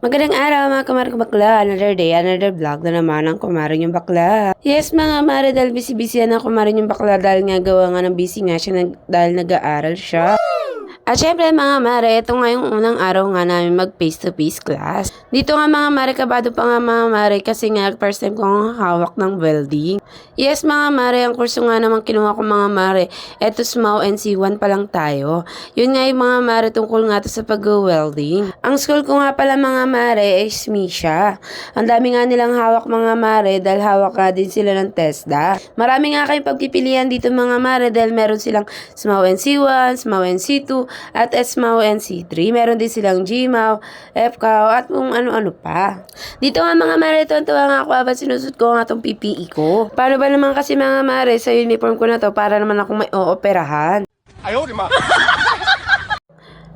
Magandang araw mga kumare ko bakla. Another day, another vlog na naman ang kumare yung bakla. Yes mga mare, dahil busy-busy yan ang kumare yung bakla dahil nga gawa nga ng busy nga siya dahil nag-aaral siya. At syempre mga mare, ito nga yung unang araw nga namin mag face-to-face class. Dito nga mga mare, kabado pa nga mga mare kasi nga first time ko nga hawak ng welding. Yes mga mare, ang kurso nga naman kinuha ko mga mare. Eto SMAW NC1 pa lang tayo. Yun nga yung mga mare tungkol nga to sa pag-welding. Ang school ko nga pala mga mare is Misha. Ang dami nga nilang hawak mga mare dahil hawak nga din sila ng TESDA. Marami nga kayong pagpipilian dito mga mare dahil meron silang SMAW NC1, SMAW NC2, at SMAO and C3. Meron din silang GMAO, FCAO at kung ano-ano pa. Dito nga mga mare, tuwa nga ako habang sinusot ko ang atong PPE ko. Paano ba naman kasi mga mare sa uniform ko na to para naman akong may ooperahan? Ayaw, di ma.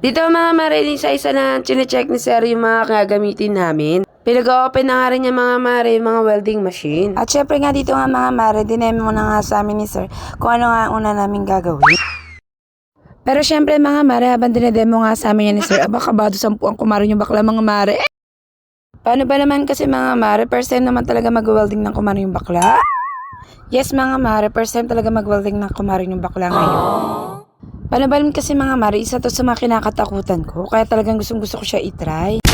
Dito mga mare din sa isa na chinecheck ni sir yung mga gagamitin namin. Pinag-open na nga rin niya mga mare yung mga welding machine. At syempre nga dito nga mga mare, dinemi mo na nga sa amin ni sir kung ano nga una namin gagawin. Pero syempre mga mare, habang dinedemo nga sa amin yan ni sir, aba kabado sampu ang kumarin yung bakla mga mare. Paano ba naman kasi mga mare, first time naman talaga mag-welding ng kumarin yung bakla? Yes mga mare, first time talaga mag-welding ng kumarin yung bakla ngayon. Paano ba naman kasi mga mare, isa to sa mga kinakatakutan ko, kaya talagang gustong gusto ko siya itry.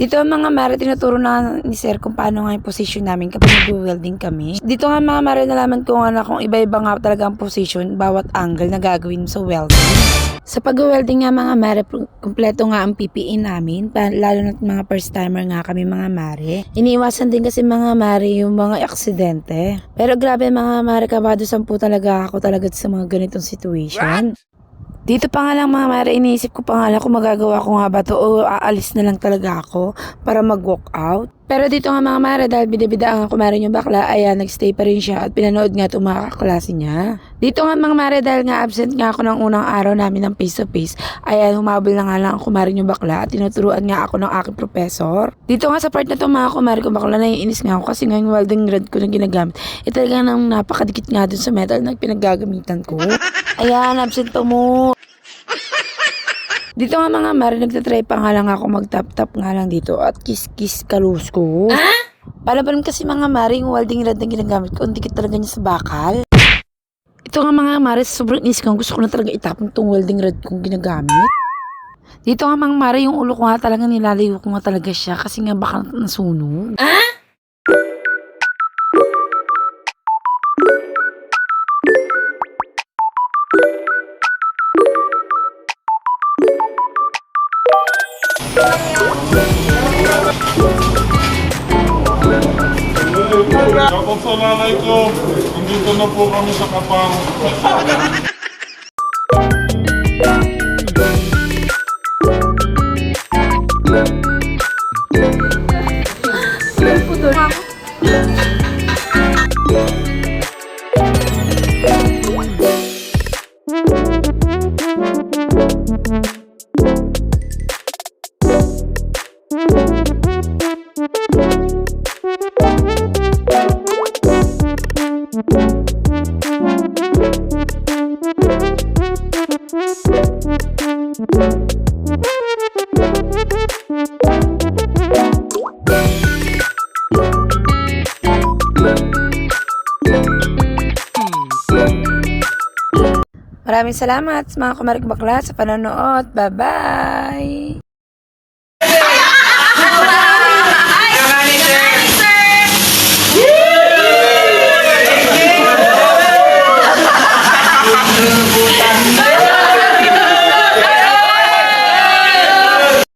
Dito ang mga mare, tinuturo na ni sir kung paano nga yung position namin kapag nag-welding kami. Dito nga mga mare, nalaman ko nga na kung iba-iba nga talaga ang position, bawat angle na gagawin sa welding. Sa pag-welding nga mga mare, kumpleto nga ang PPE namin, lalo na mga first timer nga kami mga mare. Iniiwasan din kasi mga mare yung mga aksidente. Pero grabe mga mare, kabado sampu talaga ako talaga sa mga ganitong situation. Dito pa nga lang mga mare, iniisip ko pa nga lang kung magagawa ko nga ba to o aalis na lang talaga ako para mag-walk out. Pero dito nga mga mare, dahil bidabidaan ako mare yung bakla, ayan, nagstay pa rin siya at pinanood nga itong mga kaklase niya. Dito nga mga mare, dahil nga absent nga ako ng unang araw namin ng face-to-face, ayan, humabol na nga lang ako mare yung bakla at tinuturuan nga ako ng aking professor. Dito nga sa part na to mga kumare ko bakla, naiinis nga ako kasi nga welding rod ko na ginagamit, eh talaga nang napakadikit nga dun sa metal na pinaggagamitan ko. Ayan, absent pa mo. Dito nga mga mare, nagtatry pa nga lang ako mag-tap-tap nga lang dito at kiss-kiss kalus ko. Ah? Para ba naman kasi mga mare, yung welding rod na ginagamit ko, dikit talaga niya sa bakal. Ito nga mga mare, sobrang inis ko, gusto ko na talaga itapon tong welding rod kong ginagamit. Dito nga mga mare, yung ulo ko nga talaga nilalayo ko nga talaga siya kasi nga baka nasunog. Ako sa nanay nandito na po kami sa Kapang. Maraming salamat mga kumarik bakla sa panonood. Bye-bye!